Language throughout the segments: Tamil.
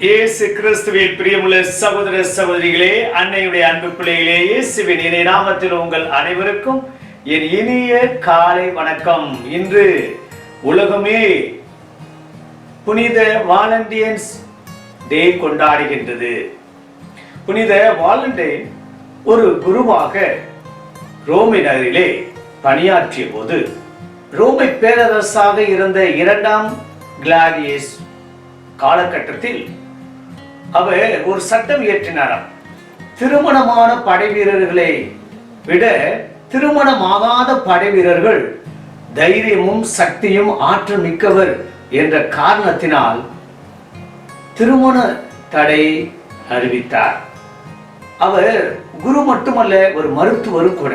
இயேசு கிறிஸ்துவின் பிரியமுள்ள சகோதர சகோதரிகளே அன்னையுடைய அன்பு பிள்ளைகளே இயேசுவின் இணை நாமத்தில் உங்கள் அனைவருக்கும் என் இனிய காலை வணக்கம். இன்று உலகமே புனித வாலண்டியன்ஸ் டே கொண்டாடுகின்றது. புனித வாலண்டைன் ஒரு குருவாக ரோமை நகரிலே பணியாற்றிய போது ரோமை பேரரசாக இருந்த இரண்டாம் கிளாடியஸ் காலகட்டத்தில் அவர் ஒரு சட்டம் இயற்றினாராம். திருமணமான படை வீரர்களை விட திருமணமாகாத படை வீரர்கள் தைரியமும் சக்தியும் ஆற்றல் மிக்கவர் என்ற காரணத்தினால் திருமண தடை அறிவித்தார். அவர் குரு மட்டுமல்ல ஒரு மருத்துவரும் கூட.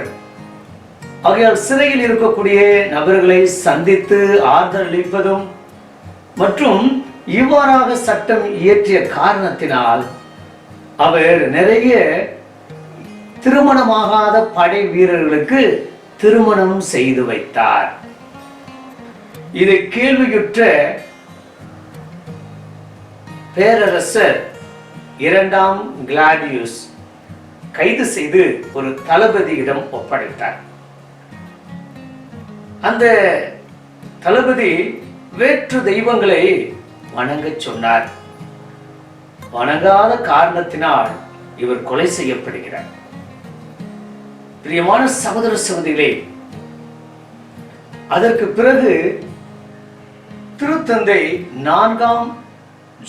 ஆகையால் சிறையில் இருக்கக்கூடிய நபர்களை சந்தித்து ஆறுதல் அளிப்பதும் மற்றும் இவ்வாறாக சட்டம் இயற்றிய காரணத்தினால் அவர் நிறைய திருமணமாகாத படை வீரர்களுக்கு திருமணம் செய்து வைத்தார். இதை கேள்வியுற்ற பேரரசர் இரண்டாம் கிளாடியூஸ் கைது செய்து ஒரு தளபதியிடம் ஒப்படைத்தார். அந்த தளபதி வேற்று தெய்வங்களை வணங்கச் சொன்னார். வணங்காத காரணத்தினால் இவர் கொலை செய்யப்படுகிறார். பிரியமான சகோதர சகோதரிகளே அதற்கு பிறகு திருத்தந்தை நான்காம்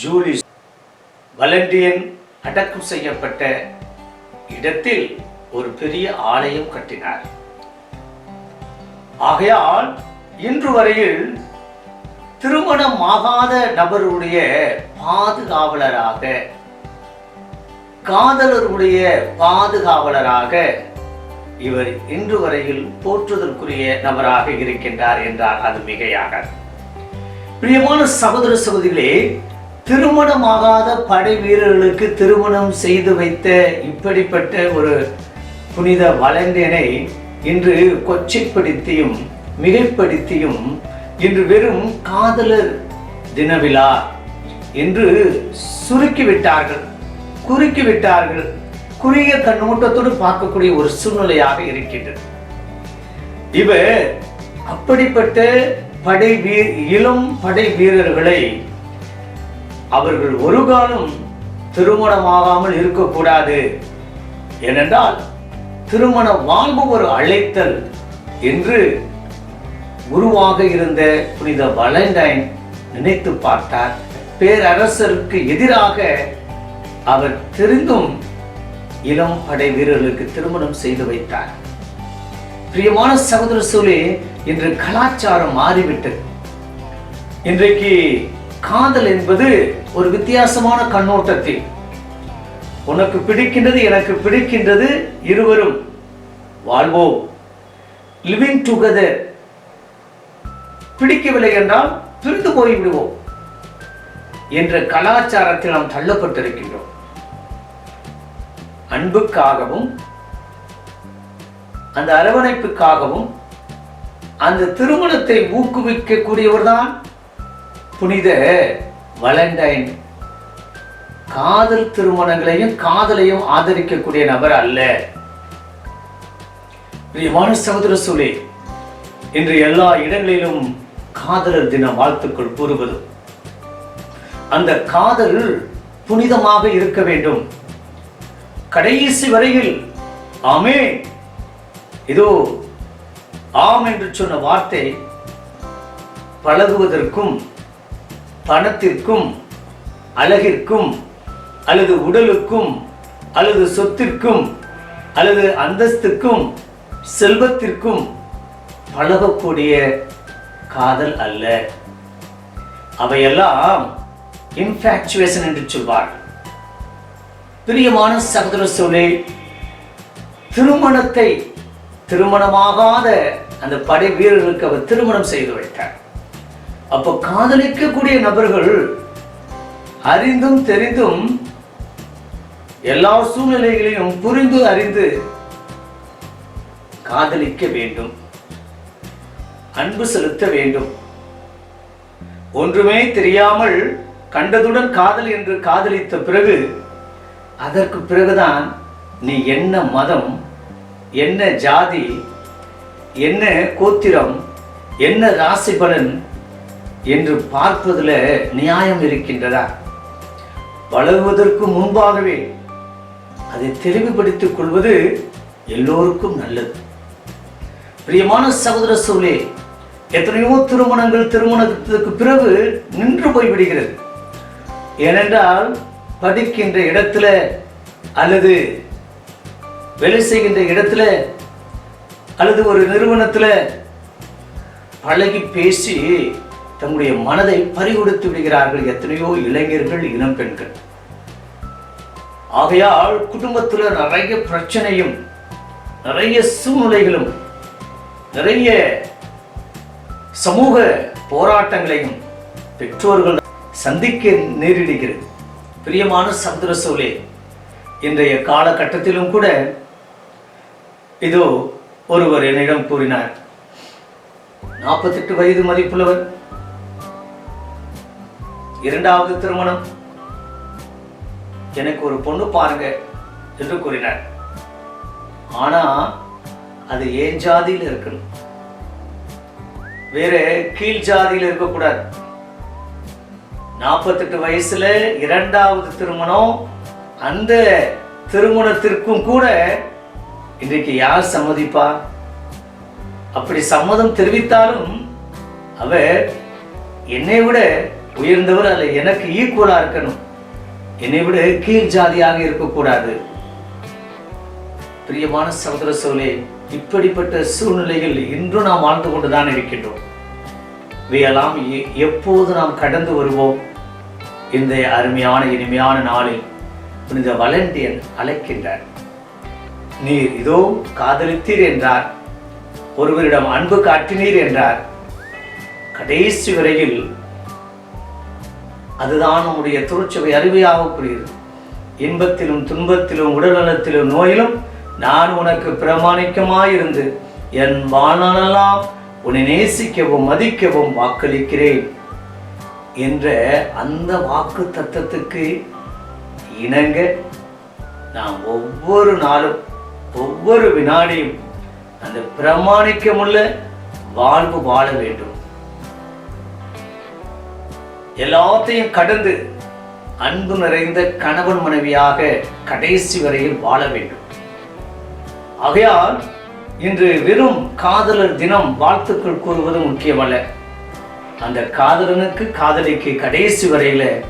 ஜூலிஸ் வலண்டியன் அடக்கம் செய்யப்பட்ட இடத்தில் ஒரு பெரிய ஆலயம் கட்டினார். ஆகையால் இன்று வரையில் திருமணமாகாத நபருடைய பாதுகாவலராக காதலருடைய பாதுகாவலராக இவர் இன்று வரையில் போற்றுதற்குரிய நபராக இருக்கின்றார் என்றால் அது மிகையாக பிரியமான சகோதர சகோதரிகளே திருமணமாகாத படை வீரர்களுக்கு திருமணம் செய்து வைத்த இப்படிப்பட்ட ஒரு புனித வலண்டியனை இன்று கொச்சைப்படுத்தியும் மிகைப்படுத்தியும் இன்று வெறும் காதலர் தின விழா என்று சுருக்கி விட்டார்கள் குறுக்கி விட்டார்கள் குறுகிய கண்ணோட்டத்தோடு பார்க்கக்கூடிய ஒரு சூழ்நிலையாக இருக்கின்றது. இவர் அப்படிப்பட்ட படை வீர் இளம் படை வீரர்களை அவர்கள் ஒரு காலம் திருமணமாகாமல் இருக்கக்கூடாது. ஏனென்றால் திருமண வாழ்வு ஒரு அழைத்தல் என்று குருவாக இருந்த புனித வலண்டைன் நினைத்து பார்த்தார். பேரரசருக்கு எதிராக அவர் தெரிந்தும் இளம் படை வீரர்களுக்கு திருமணம் செய்து வைத்தார். பிரியமான சகோதர சூழலே இன்று கலாச்சாரம் மாறிவிட்டது. இன்றைக்கு காதல் என்பது ஒரு வித்தியாசமான கண்ணோட்டத்தில். உனக்கு பிடிக்கின்றது எனக்கு பிடிக்கின்றது இருவரும். வாழ்வோம். லிவிங் டுகெதர் பிடிக்கவில்லை என்றால் பிரிந்து போய்விடுவோம் என்ற கலாச்சாரத்தில் நாம் தள்ளப்பட்டிருக்கின்றோம். அன்புக்காகவும் அந்த அரவணைப்புக்காகவும் அந்த திருமணத்தை ஊக்குவிக்கக்கூடியவர் தான் புனித வலண்டைன் காதல் திருமணங்களையும் காதலையும் ஆதரிக்கக்கூடிய நபர் அல்ல. பிரியமான சகோதர சூழே இன்று எல்லா இடங்களிலும் காதலர் தின வாழ்த்துக்கள் கூறுவது. அந்த காதல் புனிதமாக இருக்க வேண்டும். கடைசி வரையில் ஆமே. இதோ ஆம் என்று சொன்ன வார்த்தை பழகுவதற்கும் பணத்திற்கும் அழகிற்கும் அல்லது உடலுக்கும் அல்லது சொத்திற்கும் அல்லது அந்தஸ்துக்கும் செல்வத்திற்கும் பழகக்கூடிய காதல் அல்ல. அவையெல்லாம் இன்ஃபேக்சுவேஷன் என்று சொல்வார் பிரியமான சகோதர சோழே திருமணத்தை திருமணமாகாத அந்த படை வீரர்களுக்கு அவர் திருமணம் செய்து வைத்தார். அப்போ காதலிக்கக்கூடிய நபர்கள் அறிந்தும் தெரிந்தும் எல்லா சூழ்நிலைகளையும் புரிந்து அறிந்து காதலிக்க வேண்டும். அன்பு செலுத்த வேண்டும். ஒன்றுமே தெரியாமல் கண்டதுடன் காதல் என்று காதலித்த பிறகு அதற்கு பிறகுதான் நீ என்ன மதம் என்ன ஜாதி என்ன கோத்திரம் என்ன ராசி பலன் என்று பார்ப்பதில் நியாயம் இருக்கின்றதா? பழகுவதற்கு முன்பாகவே அதை தெளிவுபடுத்திக் கொள்வது எல்லோருக்கும் நல்லது. பிரியமான சகோதர சூழலே எத்தனையோ திருமணங்கள் திருமணத்துக்கு பிறகு நின்று போய்விடுகிறது ஏனென்றால் படிக்கின்ற இடத்துல அல்லது வேலை செய்கின்ற இடத்துல அல்லது ஒரு நிறுவனத்துல பழகி பேசி தம்முடைய மனதை பறிகொடுத்து விடுகிறார்கள் எத்தனையோ இளைஞர்கள் இளம் பெண்கள். ஆகையால் குடும்பத்தில் நிறைய பிரச்சனையும் நிறைய சூழ்நிலைகளும் நிறைய சமூக போராட்டங்களையும் பெற்றோர்கள் சந்திக்க நேரிடுகிறது. பிரியமான சந்திர சோலே இன்றைய காலகட்டத்திலும் கூட இதோ ஒருவர் என்னிடம் கூறினார். நாற்பத்தெட்டு வயது மதிப்புள்ளவர். இரண்டாவது திருமணம். எனக்கு ஒரு பொண்ணு பாருங்க என்று கூறினார். ஆனா அது ஏன் ஜாதியில் இருக்கணும்? வேற கீழ் ஜாதியில் இருக்கக்கூடாது. நாற்பத்தெட்டு வயசுல இரண்டாவது திருமணம் அந்த திருமணத்திற்கும் கூட இன்றைக்கு யார் சம்மதிப்பா? அப்படி சம்மதம் தெரிவித்தாலும் அவர் என்னை விட உயர்ந்தவர் அல்ல எனக்கு ஈக்குவலா இருக்கணும். என்னை விட கீழ் ஜாதியாக இருக்கக்கூடாது. பிரியமான சகோதர சோழே இப்படிப்பட்ட சூழ்நிலைகள் இன்றும் நாம் வாழ்ந்து கொண்டுதான் இருக்கின்றோம். இவையெல்லாம் எ- எப்போது நாம் கடந்து வருவோம்? இந்த அருமையான இனிமையான நாளில் புனித வலண்டியன் அழைக்கின்றார். நீர் இதோ காதலித்தீர் என்றார். ஒருவரிடம் அன்பு காட்டினீர் என்றார். கடைசி வரையில் அதுதான் நம்முடைய திருச்சபை அறிவையாக புரியுது இன்பத்திலும் துன்பத்திலும் உடல்நலத்திலும் நோயிலும் நான் உனக்கு பிரமாணிக்கமாயிருந்து என் வாழ்நாளெல்லாம் உன்னை நேசிக்கவும் மதிக்கவும் வாக்களிக்கிறேன் என்ற அந்த வாக்கு தத்தத்துக்கு இணங்க நாம் ஒவ்வொரு நாளும் ஒவ்வொரு வினாடியும் அந்த பிரமாணிக்கமுள்ள வாழ்வு வாழ வேண்டும். எல்லாத்தையும் கடந்து அன்பு நிறைந்த கணவன் மனைவியாக கடைசி வரையில் வாழ வேண்டும். ஆகையால் இன்று வெறும் காதலர் தினம் வாழ்த்துக்கள் கூறுவது முக்கியமல்ல. அந்த காதலனுக்கு காதலிக்கு கடைசி வரையில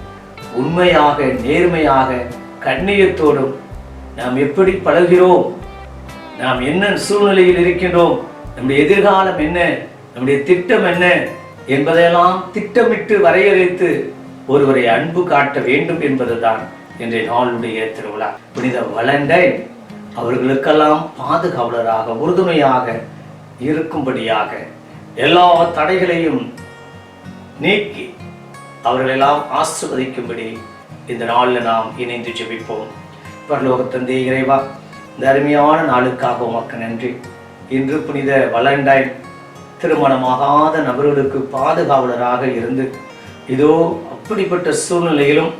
உண்மையாக நேர்மையாக கண்ணியத்தோடும் நாம் எப்படி பழகிறோம்? நாம் என்ன சூழ்நிலையில் இருக்கின்றோம்? நம்முடைய எதிர்காலம் என்ன? நம்முடைய திட்டம் என்ன? என்பதையெல்லாம் திட்டமிட்டு வரையறைத்து ஒருவரை அன்பு காட்ட வேண்டும் என்பதுதான் இன்றைய நாளுடைய திருவிழா. புனித வலண்டைன் அவர்களுக்கெல்லாம் பாதுகாவலராக உறுதுணையாக இருக்கும்படியாக எல்லா தடைகளையும் நீக்கி அவர்களெல்லாம் ஆசிர்வதிக்கும்படி இந்த நாளில் நாம் இணைந்து ஜெபிப்போம். பரலோகத்தந்தை இறைவா இந்த அருமையான நாளுக்காக உமக்கு நன்றி. இன்று புனித வலண்டைன் திருமணமாகாத நபர்களுக்கு பாதுகாவலராக இருந்து இதோ அப்படிப்பட்ட சூழ்நிலையிலும்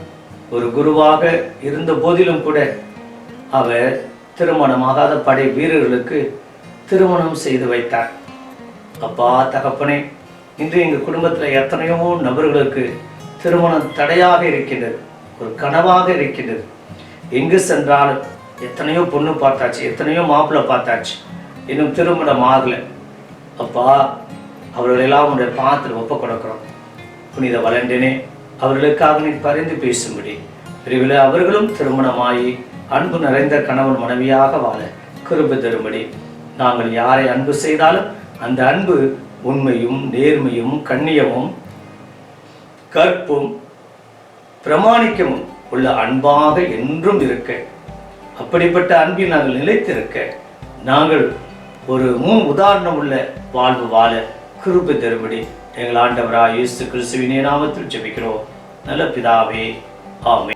ஒரு குருவாக இருந்த போதிலும் கூட அவர் திருமணமாகாத படை வீரர்களுக்கு திருமணம் செய்து வைத்தார். அப்பா தகப்பனே இன்று எங்கள் குடும்பத்தில் எத்தனையோ நபர்களுக்கு திருமணம் தடையாக இருக்கின்றது ஒரு கனவாக இருக்கின்றது. எங்கு சென்றாலும் எத்தனையோ பொண்ணு பார்த்தாச்சு எத்தனையோ மாப்பிள்ளை பார்த்தாச்சு இன்னும் திருமணம் ஆகலை. அப்பா அவர்களெல்லாம் உடைய பாத்திரம் ஒப்பு கொடுக்கிறோம். புனித வளண்டினே அவர்களுக்காக நீ பரிந்து பேசும்படி. விரைவில் அவர்களும் திருமணமாகி அன்பு நிறைந்த கணவன் மனைவியாக வாழ கிருபை தரும்படி. நாங்கள் யாரை அன்பு செய்தாலும் அந்த அன்பு உண்மையும் நேர்மையும் கண்ணியமும் கற்பும் பிரமாணிக்கமும் உள்ள அன்பாக என்றும் இருக்க. அப்படிப்பட்ட அன்பில் நாங்கள் நிலைத்திருக்க. நாங்கள் ஒரு முன் உதாரணம் உள்ள வாழ்வு வாழ கிருபை தரும்படி எங்கள் ஆண்டவராக இயேசு கிறிஸ்துவினே நாமத்தில் ஜெபிக்கிறோம். நல்ல பிதாவே ஆமே